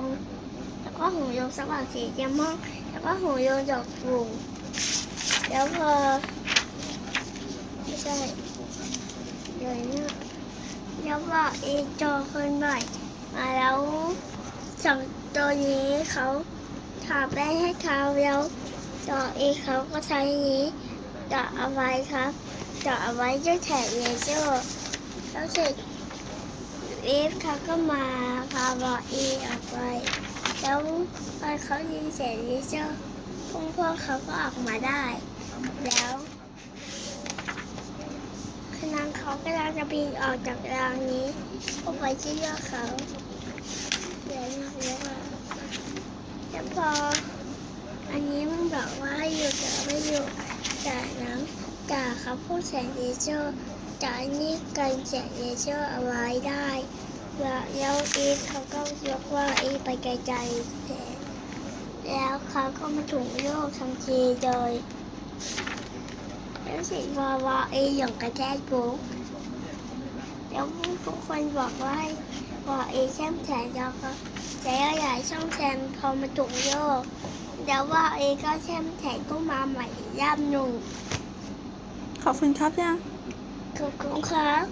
ง แล้วก็หูยงสว่างสีเขียวม่งแล้วก็หูยงดอกฟูแล้วพอไม่ใช่เดี๋ยวนะแล้วพออีโจคนใหม่มาแล้วสองตัวนี้เขาทาแป้งให้เขาแล้วต่ออีเขาก็ใช้นี้ต่อเอาไว้ครับต่อเอาไว้ด้วยแถบเลเซอร์แล้วเสร็จ อีฟเขาก็มาพาบออีออกไป แล้วพอเขายิงเสร็จลิเซอร์พวกพวกเขาก็ออกมาได้ แล้วขณะเขากำลังจะบินออกจากรางนี้ก็ไปที่ยอดเขาเดี๋ยวนะเดี๋ยวนะแล้วพอ อันนี้มันบอกว่าให้อยู่แต่ไม่อยู่จากนั้นจากเขาพูดแสงเลเซอร์ จากนี้กันแสงเลเซอร์เอาไว้ได้ แล้วอีฟเขาก็ยกว่าอีฟไปไกลๆแทนแล้วเขาก็มาถูกโยกทันทีโดยแล้วสิวาวาอีหย่องกระแทกปุ๊บแล้วทุกคนบอกว่าให้วอีแช่มแขนแล้วก็แล้วใหญ่ช่องแชมพอมาถูกโยกแล้วว่าอีก็แช่มแขนก็มาใหม่ย่ำหนุ่งขอบคุณครับยัง Coca-Cola.